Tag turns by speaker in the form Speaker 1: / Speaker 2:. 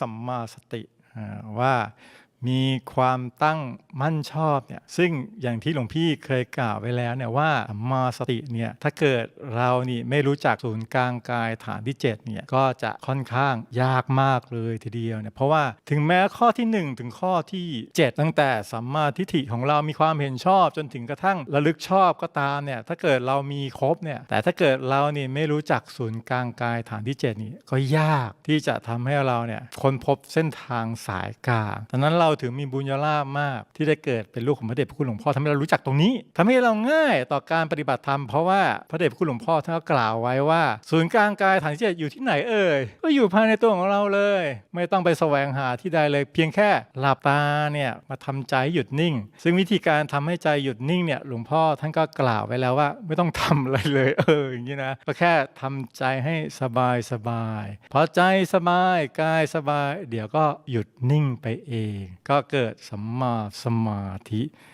Speaker 1: สัมมาสติว่า มีความตั้งมั่นชอบเนี่ยซึ่งอย่างที่หลวงพี่เคยกล่าวไว้แล้วเนี่ยว่าสัมมาสติเนี่ยถ้าเกิดเรานี่ไม่รู้จักศูนย์กลางกายฐานที่7เนี่ยก็จะค่อนข้างยากมากเลยทีเดียวเนี่ยเพราะว่าถึงแม้ข้อที่ 1 ถึงข้อที่ 7 ตั้งแต่สัมมาทิฏฐิของเรามีความเห็นชอบ จนถึงกระทั่งระลึกชอบก็ตามเนี่ยถ้าเกิดเรามีครบเนี่ยแต่ถ้าเกิดเรานี่ไม่รู้จักศูนย์กลางกายฐานที่ 7 นี่ก็ยากที่จะทำให้เราเนี่ยค้นพบเส้นทางสายกลางดังนั้นเราถึงมีบุญญาลาภมาก ที่ได้เกิดเป็นลูกของพระเดชพระคุณหลวงพ่อทำให้เรารู้จักตรงนี้ทำให้เราง่ายต่อการปฏิบัติธรรมเพราะว่าพระเดชพระคุณหลวงพ่อท่านก็กล่าวไว้ว่า ศูนย์กลางกายฐานที่เจ็ดอยู่ที่ไหนเอ่ยก็อยู่ภายในตัวของเราเลย ไม่ต้องไปแสวงหาที่ใดเลยเพียงแค่หลับตาเนี่ยมาทำใจหยุดนิ่ง ซึ่งวิธีการทำให้ใจหยุดนิ่งเนี่ยหลวงพ่อท่านก็กล่าวไว้แล้วว่า ไม่ต้องทำอะไรเลยเอออย่างนี้นะก็แค่ทำใจให้สบายสบายพอใจสบายกายสบาย เดี๋ยวก็หยุดนิ่งไปเองก็เกิดสัมมาสมาธิ